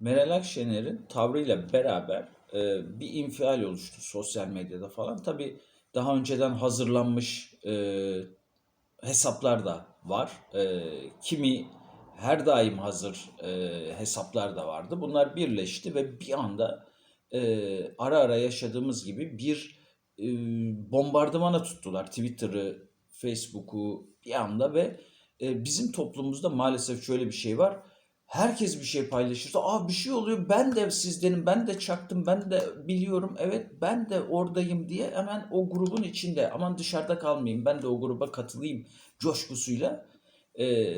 Meral Akşener'in tavrıyla beraber e, bir infial oluştu sosyal medyada falan. Tabii daha önceden hazırlanmış e, hesaplar da var. E, kimi her daim hazır e, hesaplar da vardı. Bunlar birleşti ve bir anda e, ara ara yaşadığımız gibi bir e, bombardımana tuttular. Twitter'ı, Facebook'u bir anda ve e, bizim toplumumuzda maalesef şöyle bir şey var. Herkes bir şey paylaşırsa, aa bir şey oluyor, ben de sizdenim, ben de çaktım, ben de biliyorum, evet ben de oradayım diye hemen o grubun içinde, aman dışarıda kalmayayım, ben de o gruba katılayım coşkusuyla e,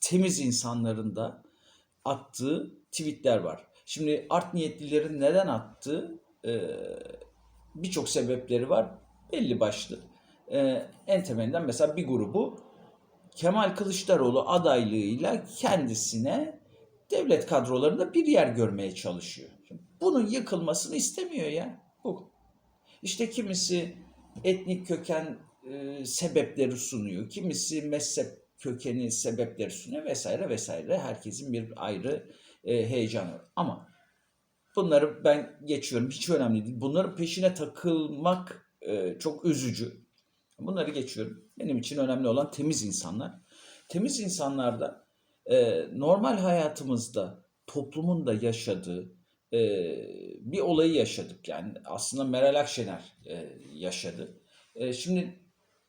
temiz insanların da attığı tweetler var. Şimdi art niyetlilerin neden attığı e, birçok sebepleri var. Belli başlı. E, en temelinden mesela bir grubu Kemal Kılıçdaroğlu adaylığıyla kendisine devlet kadrolarında bir yer görmeye çalışıyor. Bunun yıkılmasını istemiyor ya. Bu. İşte kimisi etnik köken e, sebepleri sunuyor. Kimisi mezhep kökeni sebepleri sunuyor vesaire vesaire. Herkesin bir ayrı e, heyecanı var. Ama bunları ben geçiyorum. Hiç önemli değil. Bunların peşine takılmak e, çok üzücü. Bunları geçiyorum. Benim için önemli olan temiz insanlar. Temiz insanlarda e, normal hayatımızda toplumun da yaşadığı e, bir olayı yaşadık. Yani aslında Meral Akşener e, yaşadı. E, şimdi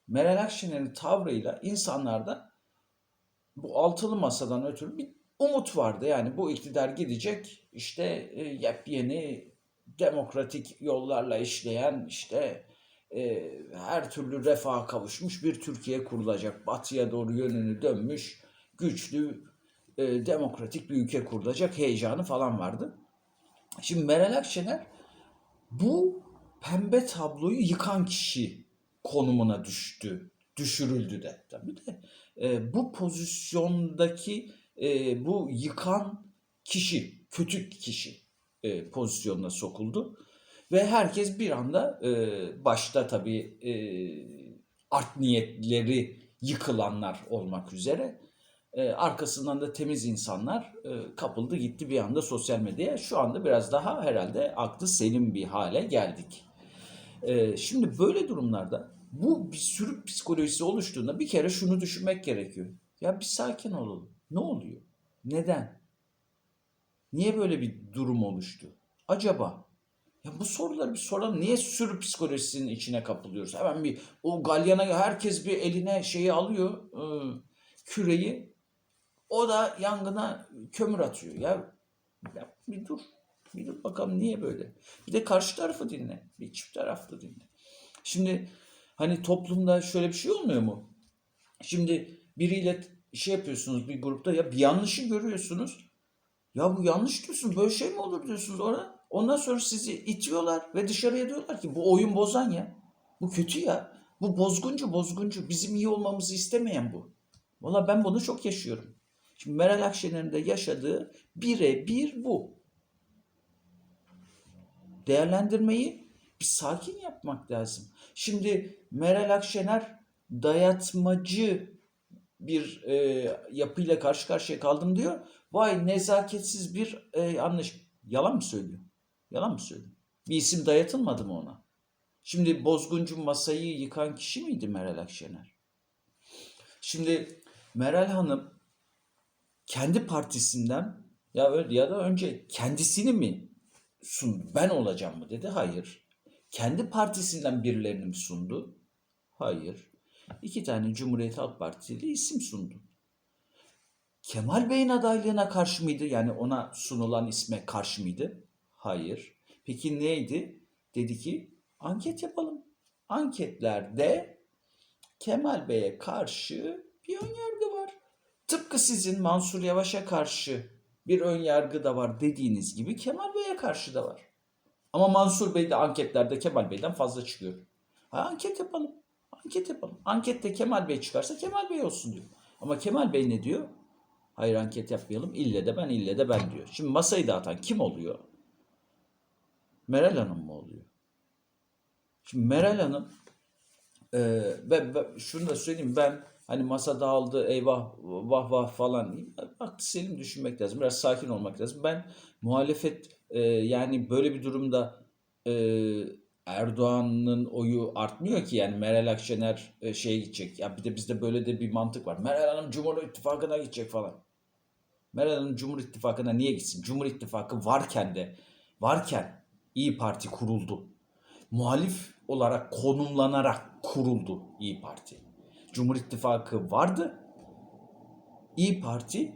Meral Akşener'in tavrıyla insanlarda bu altılı masadan ötürü bir umut vardı. Yani bu iktidar gidecek işte e, yepyeni demokratik yollarla işleyen işte e, her türlü refaha kavuşmuş bir Türkiye kurulacak. Batıya doğru yönünü dönmüş, güçlü, e, demokratik bir ülke kurulacak heyecanı falan vardı. Şimdi Meral Akşener bu pembe tabloyu yıkan kişi konumuna düştü, düşürüldü de tabii de. E, bu pozisyondaki e, bu yıkan kişi, kötü kişi e, pozisyonuna sokuldu. Ve herkes bir anda e, başta tabii e, art niyetleri yıkılanlar olmak üzere e, arkasından da temiz insanlar e, kapıldı gitti bir anda sosyal medyaya. Şu anda biraz daha herhalde aklı selim bir hale geldik. E, şimdi böyle durumlarda bu bir sürü psikolojisi oluştuğunda bir kere şunu düşünmek gerekiyor. Ya bir sakin olalım. Ne oluyor? Neden? Niye böyle bir durum oluştu? Acaba? Ya bu soruları bir soralım. Niye sürü psikolojisinin içine kapılıyoruz? Hemen bir o galyana herkes bir eline şeyi alıyor, e, küreyi. O da yangına kömür atıyor. Ya, ya bir dur. Bir dur bakalım niye böyle? Bir de karşı tarafı dinle. Bir çift taraflı dinle. Şimdi hani toplumda şöyle bir şey olmuyor mu? Şimdi biriyle şey yapıyorsunuz bir grupta ya bir yanlışı görüyorsunuz. Ya bu yanlış diyorsun böyle şey mi olur diyorsunuz ona. Ondan sonra sizi itiyorlar ve dışarıya diyorlar ki bu oyun bozan ya. Bu kötü ya. Bu bozguncu bozguncu. Bizim iyi olmamızı istemeyen bu. Valla ben bunu çok yaşıyorum. Şimdi Meral Akşener'in de yaşadığı birebir bu. Değerlendirmeyi bir sakin yapmak lazım. Şimdi Meral Akşener dayatmacı bir e, yapıyla karşı karşıya kaldım diyor. Vay nezaketsiz bir e, yanlış. Yalan mı söylüyor? Yalan mı söylüyor? Bir isim dayatılmadı mı ona? Şimdi bozguncu masayı yıkan kişi miydi Meral Akşener? Şimdi Meral Hanım kendi partisinden ya ya da önce kendisini mi sundu? Ben olacağım mı dedi? Hayır. Kendi partisinden birilerini mi sundu? Hayır. İki tane Cumhuriyet Halk Partili isim sundu. Kemal Bey'in adaylığına karşı mıydı? Yani ona sunulan isme karşı mıydı? Hayır. Peki neydi? Dedi ki anket yapalım. Anketlerde Kemal Bey'e karşı yargı var. Tıpkı sizin Mansur Yavaş'a karşı bir ön yargı da var dediğiniz gibi Kemal Bey'e karşı da var. Ama Mansur Bey de anketlerde Kemal Bey'den fazla çıkıyor. Ha, anket yapalım. Anket yapalım. Ankette Kemal Bey çıkarsa Kemal Bey olsun diyor. Ama Kemal Bey ne diyor? Hayır anket yapmayalım. İlle de ben, ille de ben diyor. Şimdi masayı dağıtan kim oluyor? Meral Hanım mı oluyor? Şimdi Meral Hanım e, ve, ve şunu da söyleyeyim ben hani masa dağıldı eyvah vah vah falan değil. Aklı selim düşünmek lazım. Biraz sakin olmak lazım. Ben muhalefet e, yani böyle bir durumda e, Erdoğan'ın oyu artmıyor ki yani Meral Akşener e, şeye gidecek. Ya bir de bizde böyle de bir mantık var. Meral Hanım Cumhur İttifakı'na gidecek falan. Meral Hanım Cumhur İttifakı'na niye gitsin? Cumhur İttifakı varken de varken İyi Parti kuruldu. Muhalif olarak konumlanarak kuruldu İyi Parti. Cumhur İttifakı vardı. İyi Parti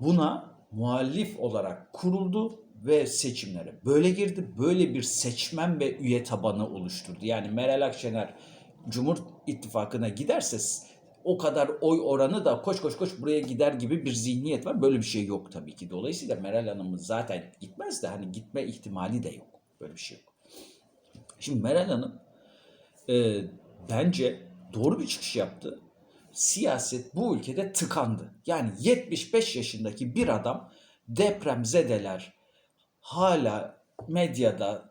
buna muhalif olarak kuruldu ve seçimlere böyle girdi. Böyle bir seçmen ve üye tabanı oluşturdu. Yani Meral Akşener Cumhur İttifakı'na giderse o kadar oy oranı da koş koş koş buraya gider gibi bir zihniyet var. Böyle bir şey yok tabii ki. Dolayısıyla Meral Hanım'ın zaten gitmez de hani gitme ihtimali de yok. Böyle bir şey yok. Şimdi Meral Hanım e, bence doğru bir çıkış yaptı. Siyaset bu ülkede tıkandı. Yani 75 yaşındaki bir adam depremzedeler hala medyada,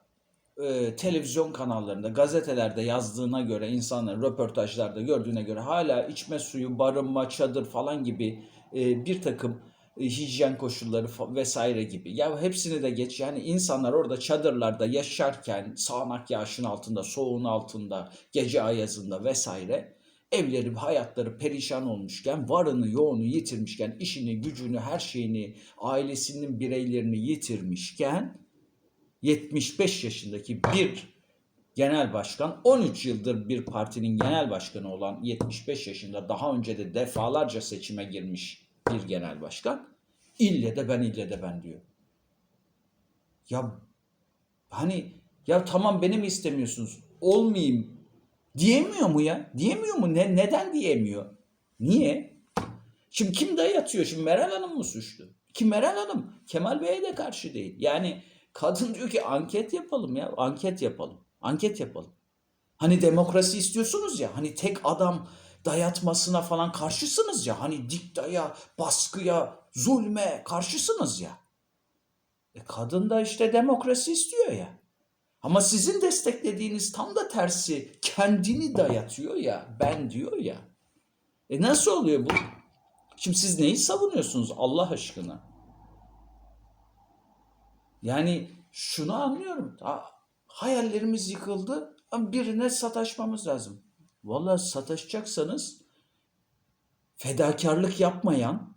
e, televizyon kanallarında, gazetelerde yazdığına göre, insanların röportajlarda gördüğüne göre hala içme suyu, barınma, çadır falan gibi e, bir takım hijyen koşulları vesaire gibi. Ya hepsini de geç yani insanlar orada çadırlarda yaşarken sağanak yağışın altında, soğuğun altında, gece ayazında vesaire evleri, hayatları perişan olmuşken, varını, yoğunu yitirmişken, işini, gücünü, her şeyini, ailesinin bireylerini yitirmişken 75 yaşındaki bir genel başkan 13 yıldır bir partinin genel başkanı olan 75 yaşında daha önce de defalarca seçime girmiş bir genel başkan ille de ben ille de ben diyor. Ya hani ya tamam beni mi istemiyorsunuz? Olmayayım diyemiyor mu ya? Diyemiyor mu? Ne, neden diyemiyor? Niye? Şimdi kim dayatıyor? Şimdi Meral Hanım mı suçlu? Ki Meral Hanım Kemal Bey'e de karşı değil. Yani kadın diyor ki anket yapalım ya. Anket yapalım. Anket yapalım. Hani demokrasi istiyorsunuz ya. Hani tek adam dayatmasına falan karşısınız ya. Hani diktaya, baskıya, zulme karşısınız ya. E kadın da işte demokrasi istiyor ya. Ama sizin desteklediğiniz tam da tersi kendini dayatıyor ya, ben diyor ya. E nasıl oluyor bu? Şimdi siz neyi savunuyorsunuz Allah aşkına? Yani şunu anlıyorum. Ha, hayallerimiz yıkıldı birine sataşmamız lazım. Vallahi sataşacaksanız fedakarlık yapmayan,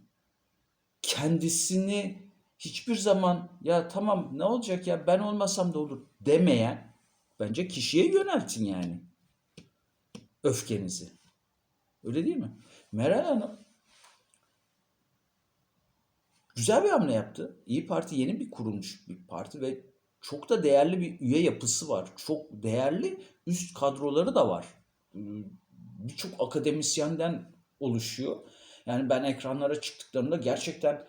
kendisini hiçbir zaman ya tamam ne olacak ya ben olmasam da olur demeyen bence kişiye yöneltin yani öfkenizi. Öyle değil mi? Meral Hanım güzel bir hamle yaptı. İyi Parti yeni bir kurulmuş bir parti ve çok da değerli bir üye yapısı var. Çok değerli üst kadroları da var. Birçok akademisyenden oluşuyor. Yani ben ekranlara çıktıklarında gerçekten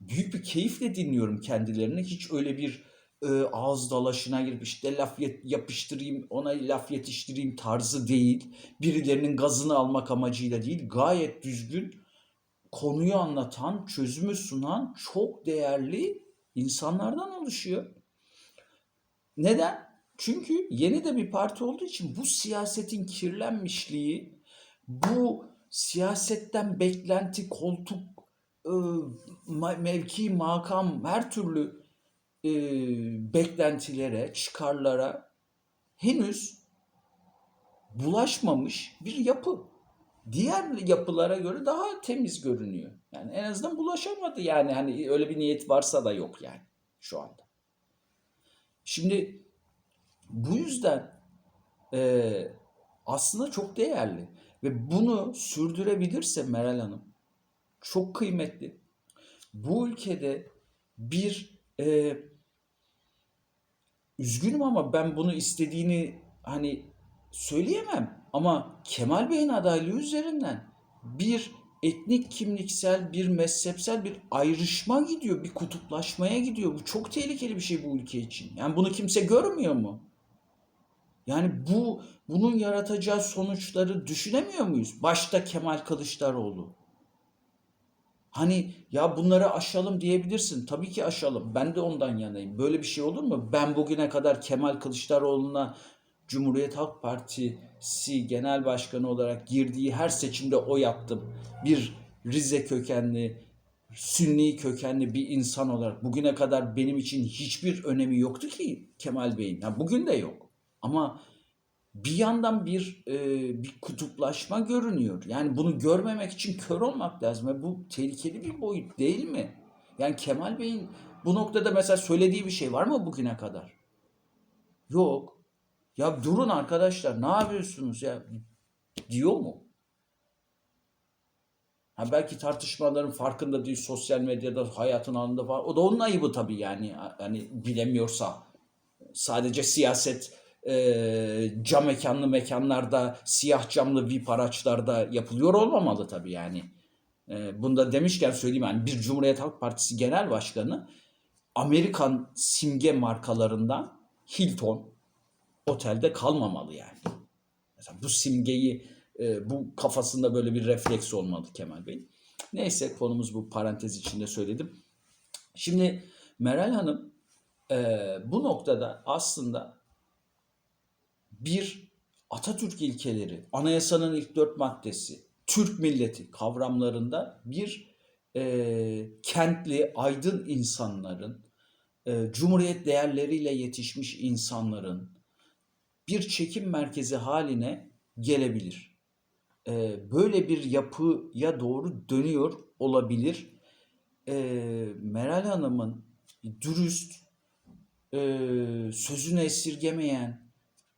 büyük bir keyifle dinliyorum kendilerini. Hiç öyle bir e, ağız dalaşına girip işte laf yapıştırayım, ona laf yetiştireyim tarzı değil. Birilerinin gazını almak amacıyla değil. Gayet düzgün konuyu anlatan, çözümü sunan çok değerli insanlardan oluşuyor. Neden? Çünkü yeni de bir parti olduğu için bu siyasetin kirlenmişliği, bu siyasetten beklenti, koltuk, e, mevki, makam, her türlü e, beklentilere, çıkarlara henüz bulaşmamış bir yapı. Diğer yapılara göre daha temiz görünüyor. Yani en azından bulaşamadı yani hani öyle bir niyet varsa da yok yani şu anda. Şimdi bu yüzden e, aslında çok değerli ve bunu sürdürebilirse Meral Hanım çok kıymetli. Bu ülkede bir e, üzgünüm ama ben bunu istediğini hani söyleyemem. Ama Kemal Bey'in adaylığı üzerinden bir etnik kimliksel, bir mezhepsel bir ayrışma gidiyor, bir kutuplaşmaya gidiyor. Bu çok tehlikeli bir şey bu ülke için. Yani bunu kimse görmüyor mu? Yani bu bunun yaratacağı sonuçları düşünemiyor muyuz? Başta Kemal Kılıçdaroğlu. Hani ya bunları aşalım diyebilirsin. Tabii ki aşalım. Ben de ondan yanayım. Böyle bir şey olur mu? Ben bugüne kadar Kemal Kılıçdaroğlu'na Cumhuriyet Halk Partisi Genel Başkanı olarak girdiği her seçimde oy attım. Bir Rize kökenli, Sünni kökenli bir insan olarak bugüne kadar benim için hiçbir önemi yoktu ki Kemal Bey'in. Ya bugün de yok. Ama bir yandan bir e, bir kutuplaşma görünüyor. Yani bunu görmemek için kör olmak lazım. Ve bu tehlikeli bir boyut değil mi? Yani Kemal Bey'in bu noktada mesela söylediği bir şey var mı bugüne kadar? Yok. Ya durun arkadaşlar ne yapıyorsunuz ya diyor mu? Ha belki tartışmaların farkında değil sosyal medyada hayatın alanında falan. O da onun ayıbı tabii yani. Hani bilemiyorsa sadece siyaset e, cam mekanlı mekanlarda siyah camlı VIP araçlarda yapılıyor olmamalı tabii yani. E, bunu da demişken söyleyeyim yani bir Cumhuriyet Halk Partisi Genel Başkanı Amerikan simge markalarından Hilton otelde kalmamalı yani. Mesela bu simgeyi e, bu kafasında böyle bir refleks olmalı Kemal Bey. Neyse konumuz bu parantez içinde söyledim. Şimdi Meral Hanım e, bu noktada aslında bir Atatürk ilkeleri, anayasanın ilk dört maddesi, Türk milleti kavramlarında bir e, kentli, aydın insanların, e, cumhuriyet değerleriyle yetişmiş insanların bir çekim merkezi haline gelebilir. E, böyle bir yapıya doğru dönüyor olabilir. E, Meral Hanım'ın dürüst, e, sözünü esirgemeyen,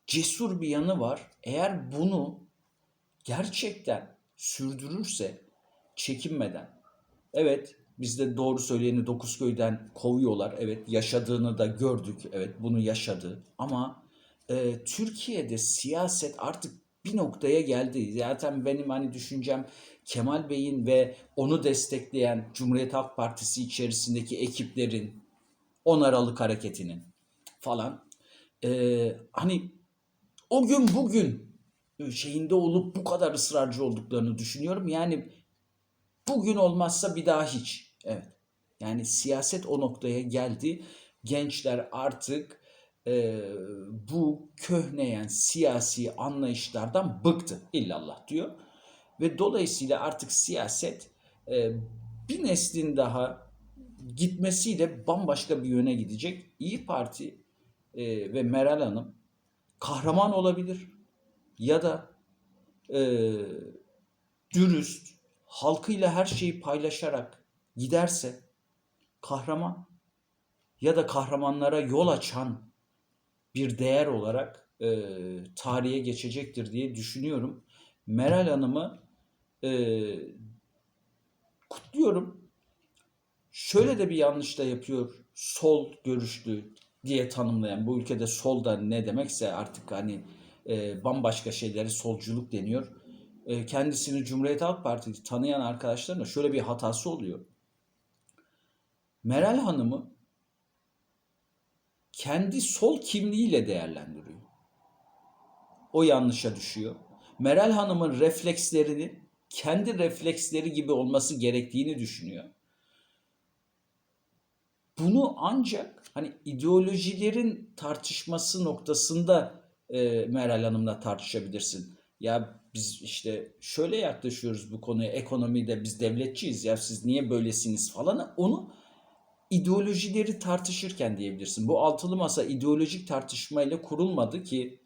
cesur bir yanı var. Eğer bunu gerçekten sürdürürse çekinmeden. Evet bizde doğru söyleyeni Dokuzköy'den kovuyorlar. Evet yaşadığını da gördük. Evet bunu yaşadı. Ama e, Türkiye'de siyaset artık bir noktaya geldi. Zaten benim hani düşüncem Kemal Bey'in ve onu destekleyen Cumhuriyet Halk Partisi içerisindeki ekiplerin 10 Aralık hareketinin falan e, hani o gün bugün şeyinde olup bu kadar ısrarcı olduklarını düşünüyorum. Yani bugün olmazsa bir daha hiç. Evet. Yani siyaset o noktaya geldi. Gençler artık e, bu köhneyen siyasi anlayışlardan bıktı. İllallah diyor. Ve dolayısıyla artık siyaset e, bir neslin daha gitmesiyle bambaşka bir yöne gidecek. İyi Parti e, ve Meral Hanım kahraman olabilir ya da e, dürüst, halkıyla her şeyi paylaşarak giderse kahraman ya da kahramanlara yol açan bir değer olarak e, tarihe geçecektir diye düşünüyorum. Meral Hanım'ı e, kutluyorum. Şöyle de bir yanlış da yapıyor. Sol görüşlü diye tanımlayan bu ülkede sol da ne demekse artık hani e, bambaşka şeyleri solculuk deniyor. E, kendisini Cumhuriyet Halk Partisi tanıyan arkadaşlarına şöyle bir hatası oluyor. Meral Hanım'ı kendi sol kimliğiyle değerlendiriyor. O yanlışa düşüyor. Meral Hanım'ın reflekslerini kendi refleksleri gibi olması gerektiğini düşünüyor. Bunu ancak hani ideolojilerin tartışması noktasında e, Meral Hanım'la tartışabilirsin. Ya biz işte şöyle yaklaşıyoruz bu konuya ekonomide biz devletçiyiz ya siz niye böylesiniz falan onu ideolojileri tartışırken diyebilirsin. Bu altılı masa ideolojik tartışmayla kurulmadı ki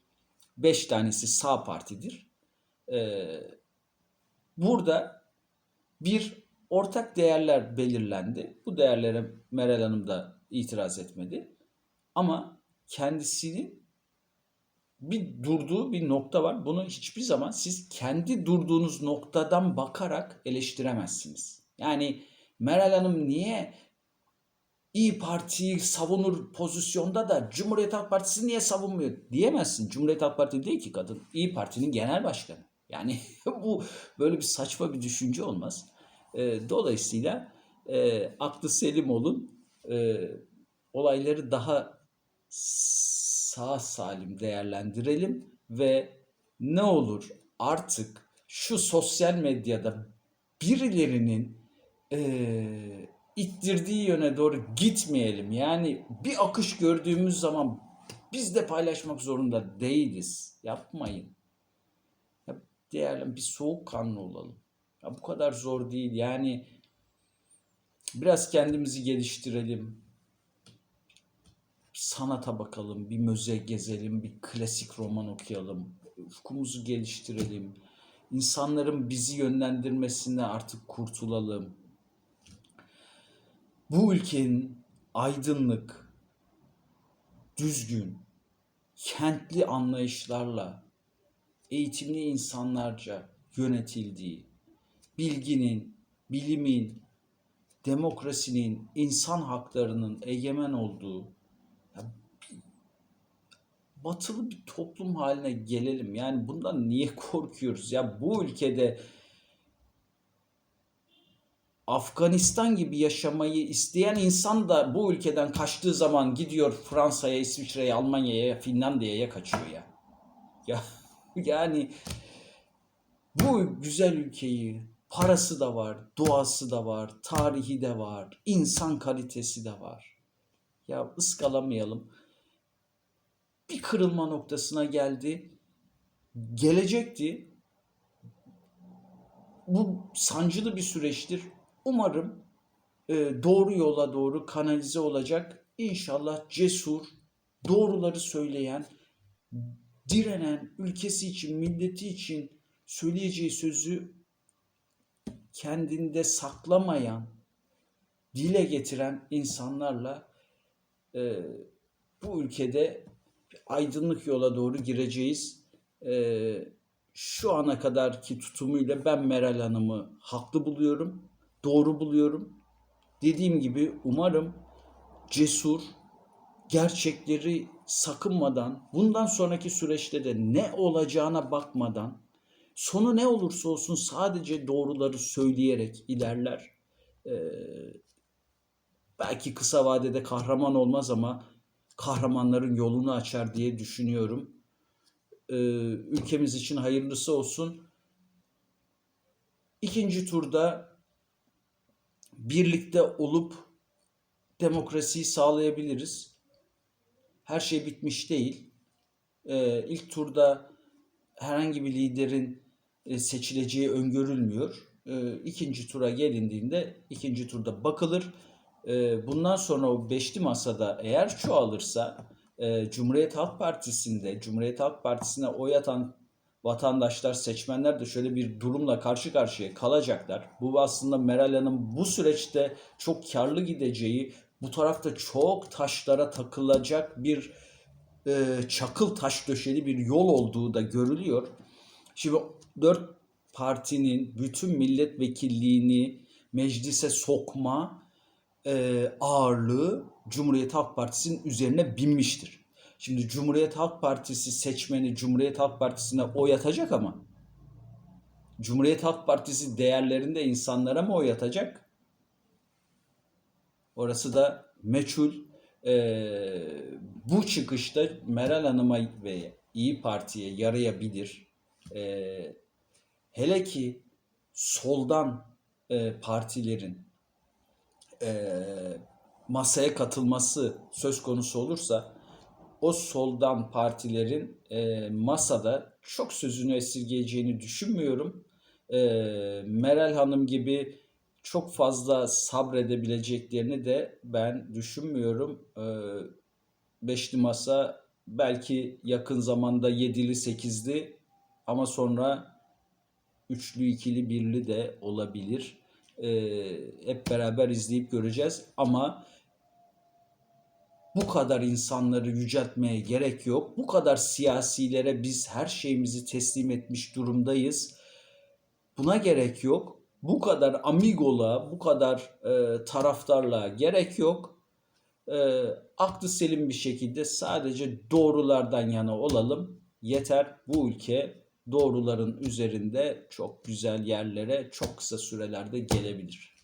beş tanesi sağ partidir. Ee, burada bir ortak değerler belirlendi. Bu değerlere Meral Hanım da itiraz etmedi. Ama kendisinin bir durduğu bir nokta var. Bunu hiçbir zaman siz kendi durduğunuz noktadan bakarak eleştiremezsiniz. Yani Meral Hanım niye İyi Parti'yi savunur pozisyonda da Cumhuriyet Halk Partisi niye savunmuyor diyemezsin. Cumhuriyet Halk Partisi değil ki kadın. İyi Parti'nin genel başkanı. Yani bu böyle bir saçma bir düşünce olmaz. E, dolayısıyla e, aklı selim olun. E, olayları daha sağ salim değerlendirelim ve ne olur artık şu sosyal medyada birilerinin e, ittirdiği yöne doğru gitmeyelim. Yani bir akış gördüğümüz zaman Biz de paylaşmak zorunda değiliz. Yapmayın. Ya değerli bir soğukkanlı olalım. Ya bu kadar zor değil. Yani biraz kendimizi geliştirelim. Sanata bakalım, bir müze gezelim, bir klasik roman okuyalım. Ufkumuzu geliştirelim. İnsanların bizi yönlendirmesine artık kurtulalım. Bu ülkenin aydınlık, düzgün, kentli anlayışlarla eğitimli insanlarca yönetildiği, bilginin, bilimin, demokrasinin, insan haklarının egemen olduğu batılı bir toplum haline gelelim. Yani bundan niye korkuyoruz? Ya bu ülkede Afganistan gibi yaşamayı isteyen insan da bu ülkeden kaçtığı zaman gidiyor Fransa'ya, İsviçre'ye, Almanya'ya, Finlandiya'ya kaçıyor ya. Ya yani bu güzel ülkeyi parası da var, doğası da var, tarihi de var, insan kalitesi de var. Ya ıskalamayalım. Bir kırılma noktasına geldi. Gelecekti. Bu sancılı bir süreçtir. Umarım e, doğru yola doğru kanalize olacak. İnşallah cesur, doğruları söyleyen, direnen, ülkesi için, milleti için söyleyeceği sözü kendinde saklamayan, dile getiren insanlarla e, bu ülkede aydınlık yola doğru gireceğiz. E, şu ana kadarki tutumuyla ben Meral Hanım'ı haklı buluyorum, doğru buluyorum. Dediğim gibi umarım cesur, gerçekleri sakınmadan, bundan sonraki süreçte de ne olacağına bakmadan, sonu ne olursa olsun sadece doğruları söyleyerek ilerler. Ee, belki kısa vadede kahraman olmaz ama kahramanların yolunu açar diye düşünüyorum. Ee, ülkemiz için hayırlısı olsun. İkinci turda birlikte olup demokrasiyi sağlayabiliriz. Her şey bitmiş değil. Ee, ilk turda herhangi bir liderin seçileceği öngörülmüyor. Ee, ikinci tura gelindiğinde ikinci turda bakılır. Ee, bundan sonra o beşli masada eğer çoğalırsa e, Cumhuriyet Halk Partisi'nde Cumhuriyet Halk Partisi'ne oy atan vatandaşlar, seçmenler de şöyle bir durumla karşı karşıya kalacaklar. Bu aslında Meral Hanım bu süreçte çok karlı gideceği, bu tarafta çok taşlara takılacak bir e, çakıl taş döşeli bir yol olduğu da görülüyor. Şimdi dört partinin bütün milletvekilliğini meclise sokma e, ağırlığı Cumhuriyet Halk Partisi'nin üzerine binmiştir. Şimdi Cumhuriyet Halk Partisi seçmeni Cumhuriyet Halk Partisi'ne oy atacak ama Cumhuriyet Halk Partisi değerlerinde insanlara mı oy atacak? Orası da meçhul. Ee, bu çıkışta Meral Hanım'a ve İyi Parti'ye yarayabilir. Ee, hele ki soldan e, partilerin e, masaya katılması söz konusu olursa o soldan partilerin e, masada çok sözünü esirgeyeceğini düşünmüyorum. E, Meral Hanım gibi çok fazla sabredebileceklerini de ben düşünmüyorum. E, beşli masa belki yakın zamanda yedili sekizli ama sonra üçlü ikili birli de olabilir. E, hep beraber izleyip göreceğiz ama bu kadar insanları yüceltmeye gerek yok. Bu kadar siyasilere biz her şeyimizi teslim etmiş durumdayız. Buna gerek yok. Bu kadar amigola, bu kadar e, taraftarla gerek yok. E, aklı selim bir şekilde sadece doğrulardan yana olalım. Yeter bu ülke doğruların üzerinde çok güzel yerlere çok kısa sürelerde gelebilir.